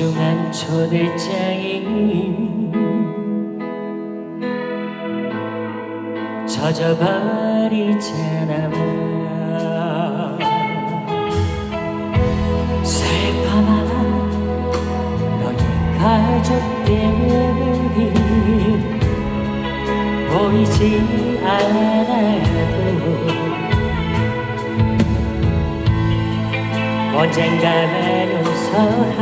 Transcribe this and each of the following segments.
소중한 초대장이 젖어버리잖아. 슬퍼만 너의 가족들이 보이지 않아도 언젠가는 웃어할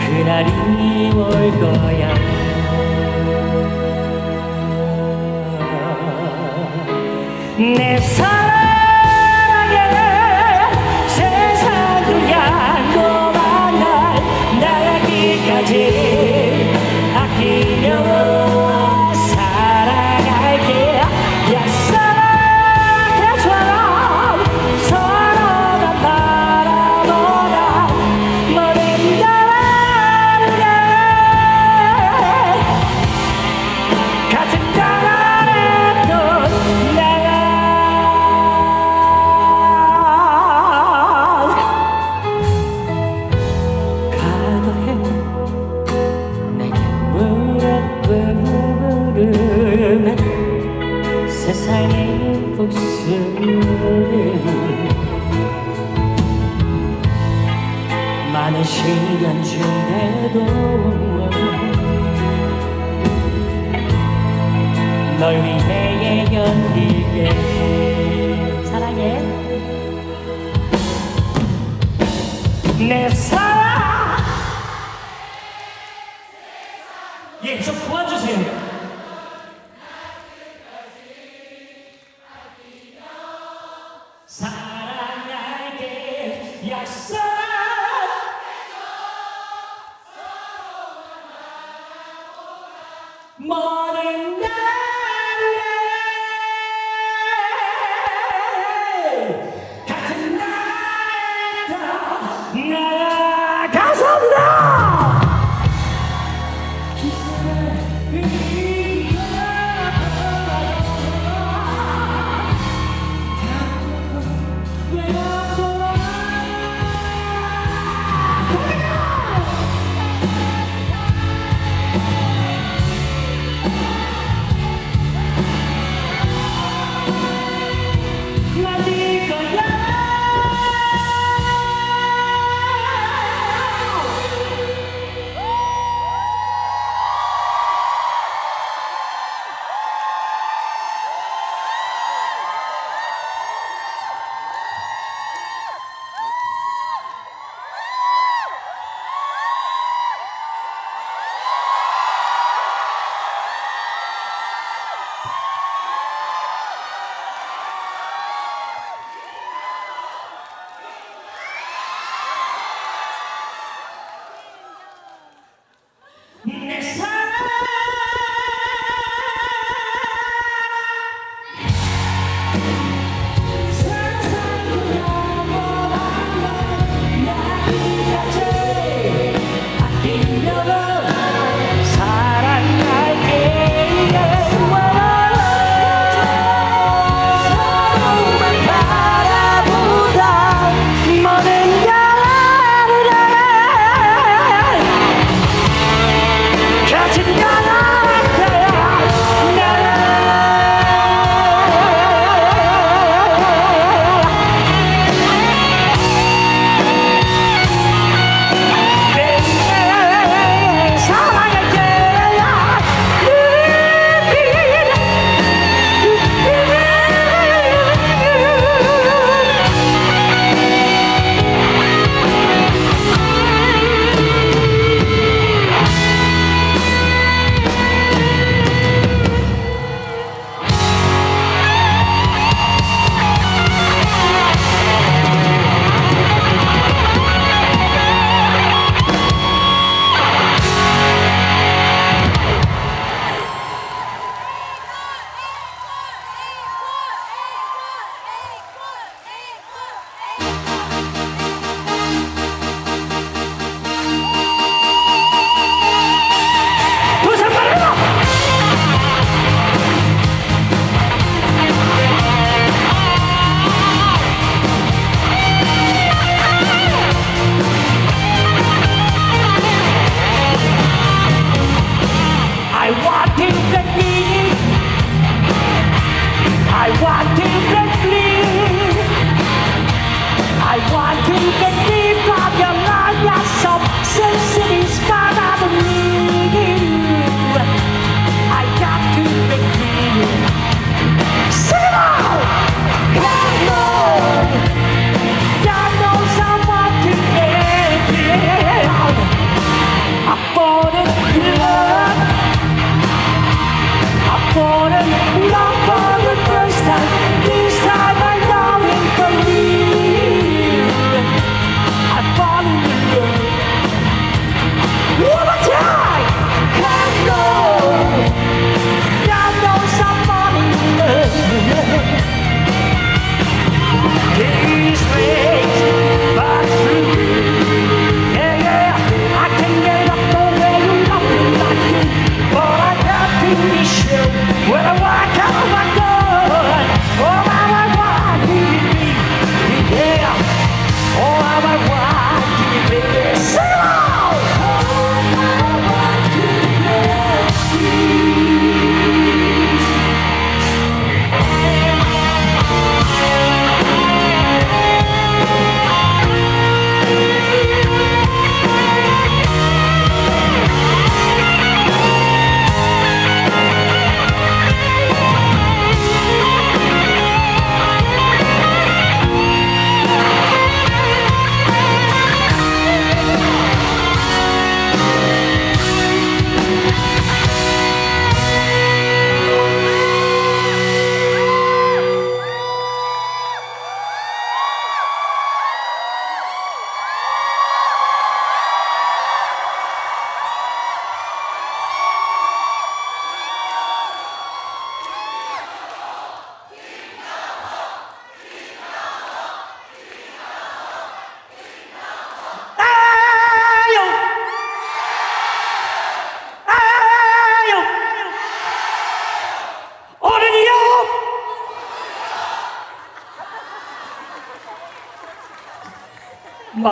그날이 올 거야. 내 사랑 널 위해 견딜게 사랑해. 내 사랑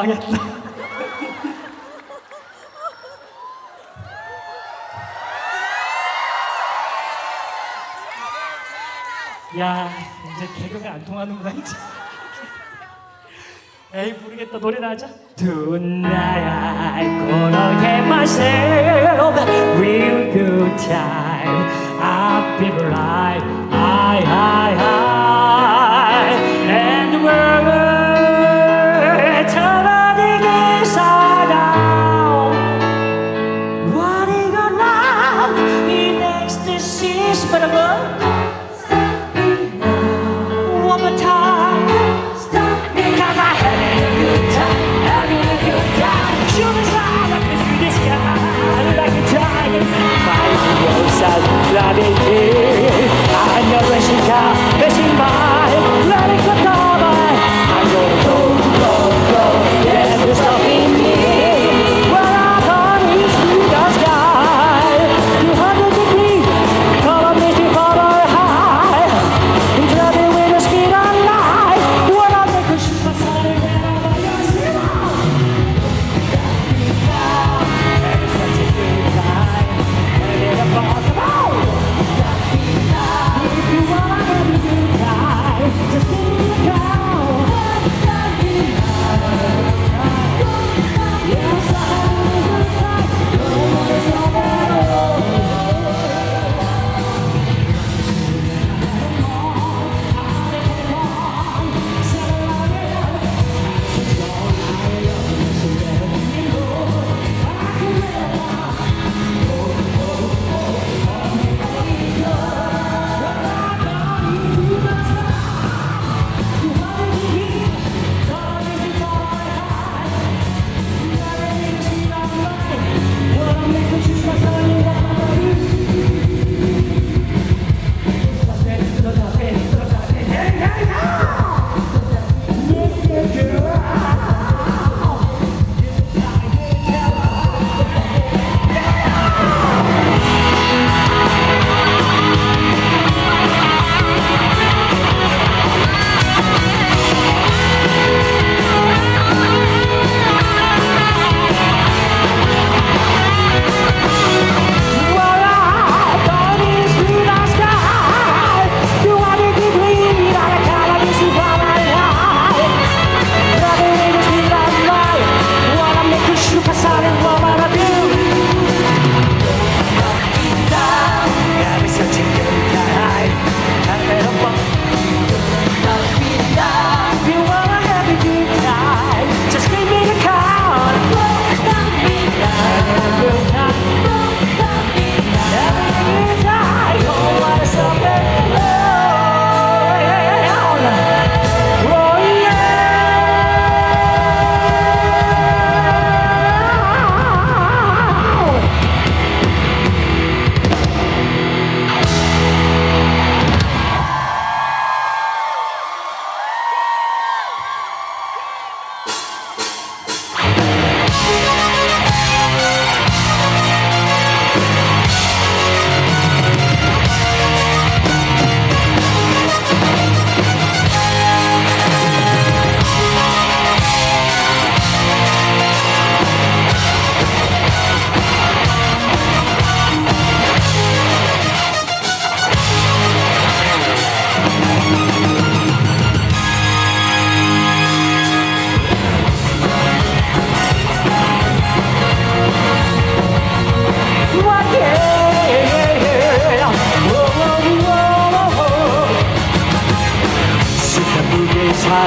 망했다. 야, 이제 개그가 안 통하는구나, 이제. 에이, 모르겠다. 노래나 하자. Tonight, gonna get myself a real good time. I'll be right. I, I.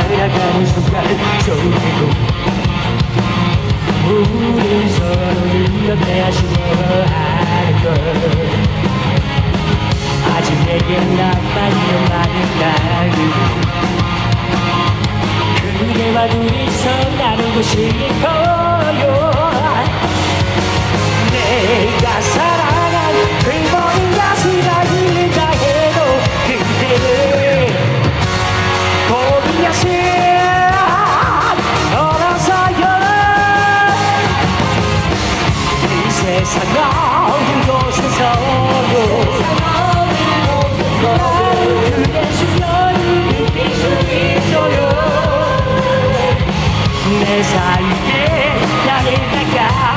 나가는 순간 좋고 우리 서로를 이렇게 아쉬워하는 걸. 아직 내겐 남아있는 많은 날 그대와 둘이서 나누고 싶어요. 내가 사 내 삶에 나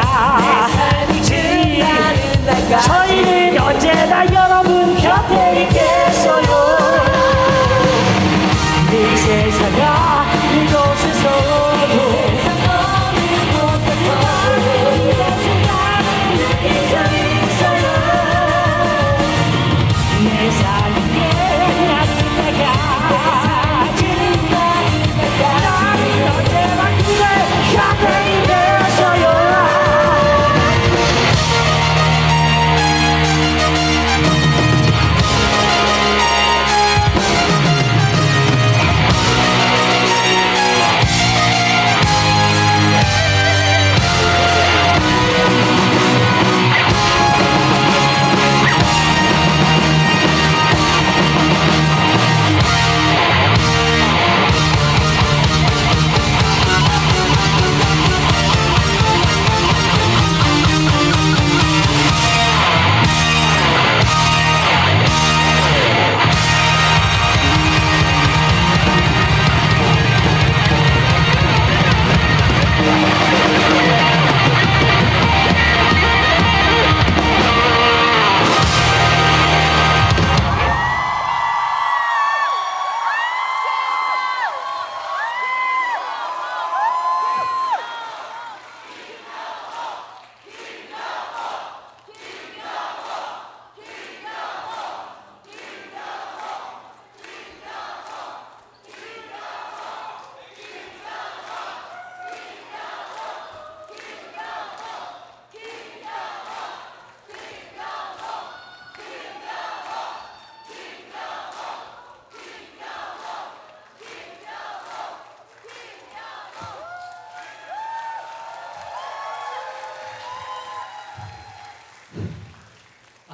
끝나는 날까지 저희는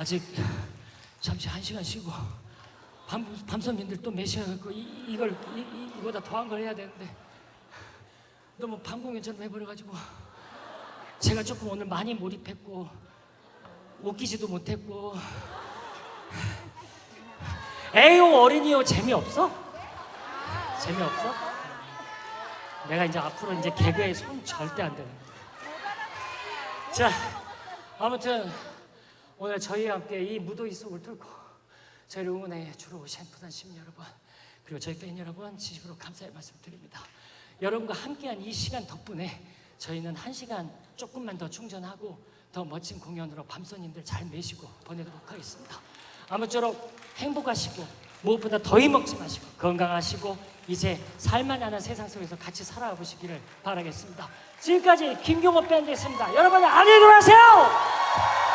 아직 잠시 한 시간 쉬고 밤, 밤선민들 또 매셔갖고 이, 이걸 이, 이, 이보다 더한 걸 해야 되는데 너무 방공연처럼 해버려가지고 제가 조금 오늘 많이 몰입했고 웃기지도 못했고 에이오 어린이요 재미없어? 재미없어? 내가 이제 앞으로 이제 개그에 손 절대 안 되는 자 아무튼 오늘 저희와 함께 이 무더위 속을 뚫고 저희를 응원해 주러 오신 부산 시민 여러분 그리고 저희 팬 여러분 진심으로 감사의 말씀 드립니다. 여러분과 함께한 이 시간 덕분에 저희는 한 시간 조금만 더 충전하고 더 멋진 공연으로 밤손님들 잘 매시고 보내도록 하겠습니다. 아무쪼록 행복하시고 무엇보다 더위 먹지 마시고 건강하시고 이제 살만한 세상 속에서 같이 살아보시기를 바라겠습니다. 지금까지 김경호 밴드였습니다. 여러분 안녕히 들어가세요.